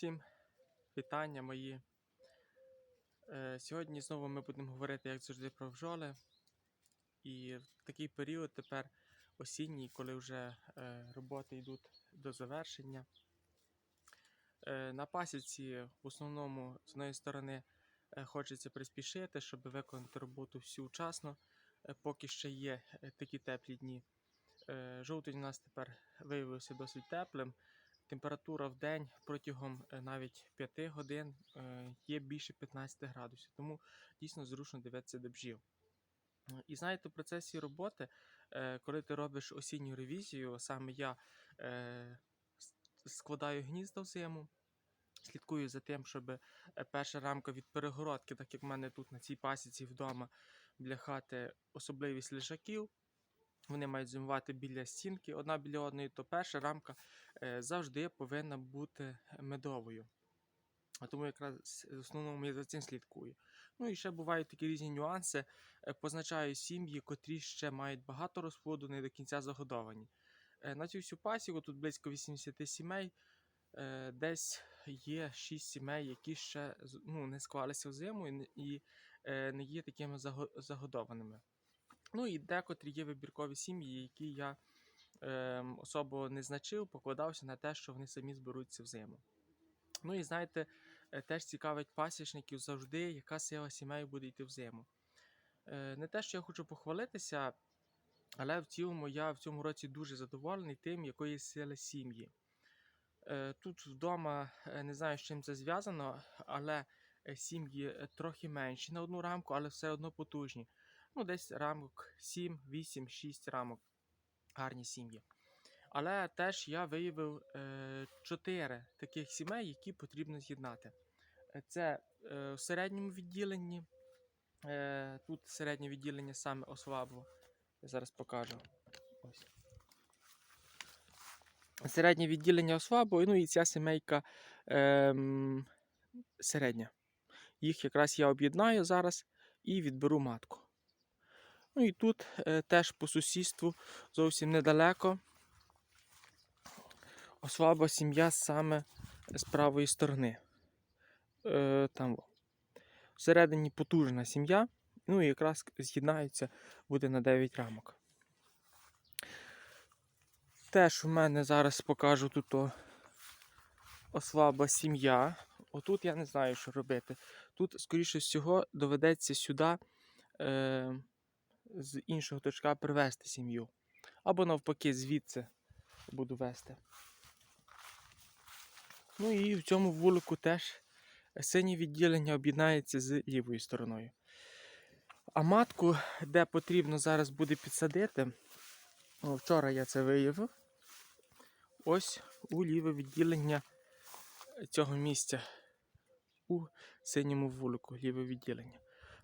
Всім вітання мої. Е, Сьогодні знову ми будемо говорити, як завжди, про бджоли. І в такий період тепер осінній, коли вже е, роботи йдуть до завершення. Е, На пасіці в основному з однієї сторони хочеться приспішити, щоб виконати роботу всю вчасно, поки ще є такі теплі дні. Жовтень у нас тепер виявився досить теплим. Температура в день протягом е, навіть 5 годин е, є більше 15 градусів, тому дійсно зручно дивитися до бджіл. І знаєте, в процесі роботи, е, коли ти робиш осінню ревізію, саме я складаю гнізда в зиму, слідкую за тим, щоб перша рамка від перегородки, так як в мене тут на цій пасіці вдома біля хати особливість лежаків. Вони мають зимувати біля стінки одна біля одної, то перша рамка е, завжди повинна бути медовою. А тому якраз в основному я за цим слідкую. Ну і ще бувають такі різні нюанси. Е, Позначаю сім'ї, котрі ще мають багато розплоду, не до кінця загодовані. Е, На цю всю пасіку тут близько 80 сімей. Десь є 6 сімей, які ще ну, не склалися в зиму і, не є такими загодованими. Ну і декотрі є вибіркові сім'ї, які я ем, особо не значив, покладався на те, що вони самі зберуться в зиму. Ну і знаєте, е, теж цікавить пасічників завжди, яка сила сімей буде йти в зиму. Е, Не те, що я хочу похвалитися, але в цілому я в цьому році дуже задоволений тим, якої сили сім'ї. Е, Тут вдома е, не знаю, з чим це зв'язано, але е, сім'ї е, трохи менші на одну рамку, але все одно потужні. Ну, десь рамок 7, 8, 6 рамок. Гарні сім'ї. Але теж я виявив е, 4 таких сімей, які потрібно з'єднати. Е, Це е, в середньому відділенні. Е, тут середнє відділення саме ослабло. Я зараз покажу. Ось. Середнє відділення ослабло, ну і ця сімейка ем, середня. Їх якраз я об'єднаю зараз і відберу матку. Ну і тут е, теж по сусідству зовсім недалеко. Ослаба сім'я саме з правої сторони. Е, там. Всередині потужна сім'я. Ну і якраз з'єднаються, буде на 9 рамок. Теж у мене зараз покажу тут ослаба сім'я. Отут я не знаю, що робити. Тут, скоріше всього, доведеться сюди е, з іншого точка привезти сім'ю. Або навпаки, звідси буду вести. Ну і в цьому вулику теж синє відділення об'єднається з лівою стороною. А матку, де потрібно зараз буде підсадити, вчора я це виявив. Ось у ліве відділення цього місця. У синьому вулику, ліве відділення.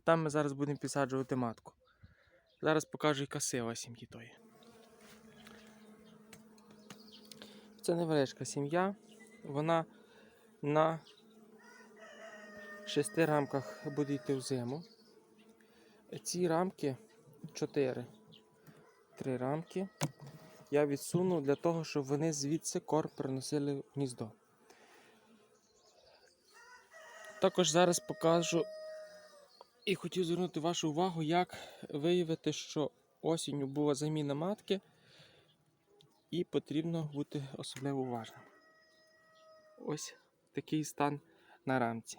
Там ми зараз будемо підсаджувати матку. Зараз покажу, яка сила сім'ї тої. Це невеличка сім'я. Вона на шести рамках буде йти в зиму. Ці рамки чотири. Три рамки. Я відсунув для того, щоб вони звідси кор приносили в гніздо. Також зараз покажу і хотів звернути вашу увагу, як виявити, що осінню була заміна матки, і потрібно бути особливо уважним. Ось такий стан на рамці.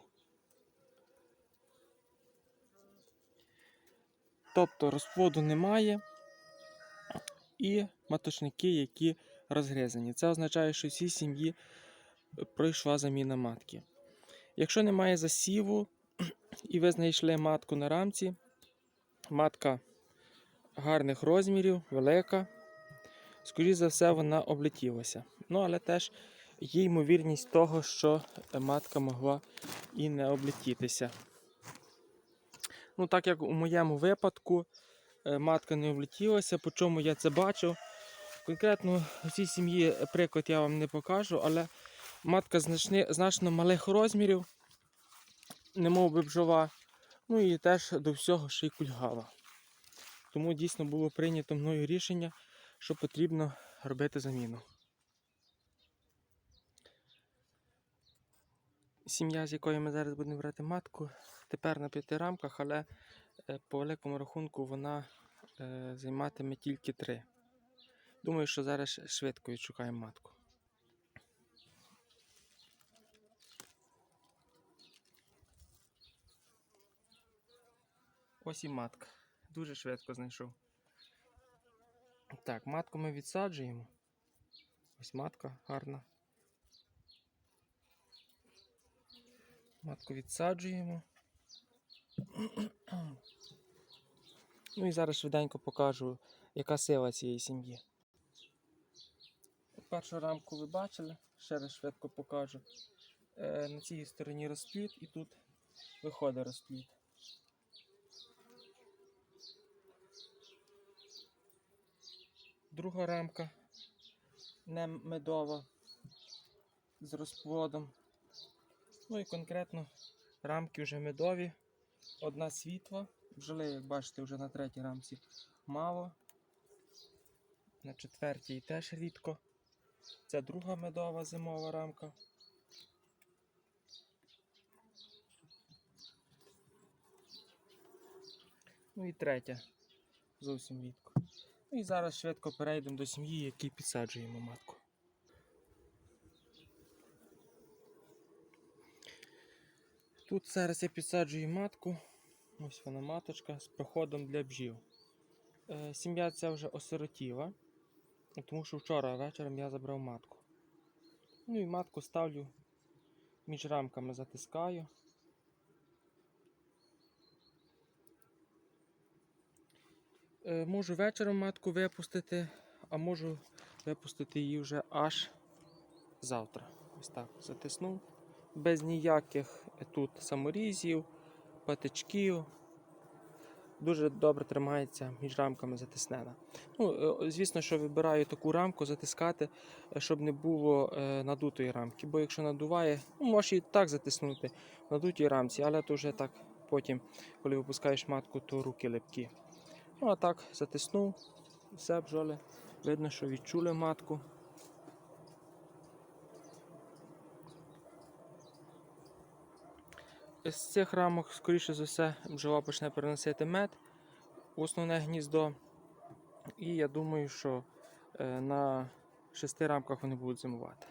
Тобто розплоду немає і маточники, які розгризані. Це означає, що всій сім'ї пройшла заміна матки. Якщо немає засіву і ви знайшли матку на рамці, матка гарних розмірів, велика, скоріше за все, вона облетілася. Ну, але теж є ймовірність того, що матка могла і не облетітися. Ну, так як у моєму випадку е, матка не облетілася, по чому я це бачив. Конкретно у цій сім'ї приклад я вам не покажу, але матка значно малих розмірів, немов би бджова, ну і теж до всього ще й кульгава. Тому дійсно було прийнято мною рішення, що потрібно робити заміну. Сім'я, з якої ми зараз будемо брати матку, тепер на п'яти рамках, але е, по великому рахунку вона е, займатиме тільки три. Думаю, що зараз швидко відшукаємо матку. Ось і матка. Дуже швидко знайшов. Так, матку ми відсаджуємо. Ось матка гарна. Матку відсаджуємо. Ну і зараз швиденько покажу, яка сила цієї сім'ї. Першу рамку ви бачили, ще раз швидко покажу. Е, на цій стороні розплід і тут виходить розплід. Друга рамка не медова з розплодом. Ну і конкретно рамки вже медові. Одна світла. Бджоли, як бачите, вже на третій рамці мало. На четвертій теж рідко. Це друга медова зимова рамка. Ну і третя. Зовсім рідко. Ну і зараз швидко перейдемо до сім'ї, які підсаджуємо матку. Тут зараз я підсаджую матку. Ось вона маточка з проходом для бджіл. Е, сім'я ця вже осиротіла, тому що вчора вечором я забрав матку. Ну і матку ставлю між рамками затискаю. Можу вечором матку випустити, а можу випустити її вже аж завтра. Ось так затиснув. Без ніяких тут саморізів, патичків. Дуже добре тримається між рамками затиснена. Ну, е, звісно, що вибираю таку рамку затискати, е, щоб не було е, надутої рамки. Бо якщо надуває, ну, можеш і так затиснути в надутій рамці, але то вже так потім, коли випускаєш матку, то руки липкі. Ну, а так затиснув, все бджоли. Видно, що відчули матку. З цих рамок, скоріше за все, бджола почне переносити мед у основне гніздо. І я думаю, що е, на шести рамках вони будуть зимувати.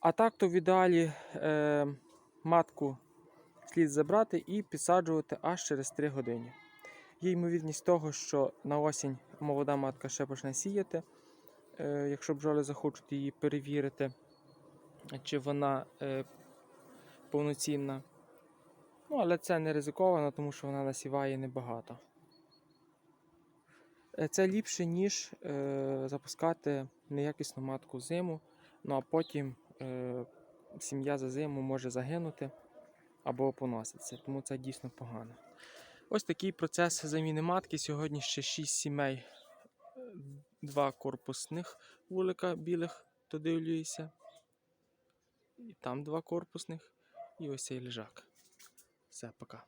А так, то в ідеалі е, матку слід забрати і підсаджувати аж через 3 години. Є ймовірність того, що на осінь молода матка ще почне сіяти. Е, якщо бджоли захочуть її перевірити, чи вона е, повноцінна. Ну, але це не ризиковано, тому що вона насіває небагато. Е, Це ліпше, ніж запускати неякісну матку зиму, ну а потім сім'я за зиму може загинути або поноситися, тому це дійсно погано. Ось такий процес заміни матки. Сьогодні ще 6 сімей, два корпусних вулика білих, то дивлюся. І там два корпусних, і ось цей лежак. Все, пока.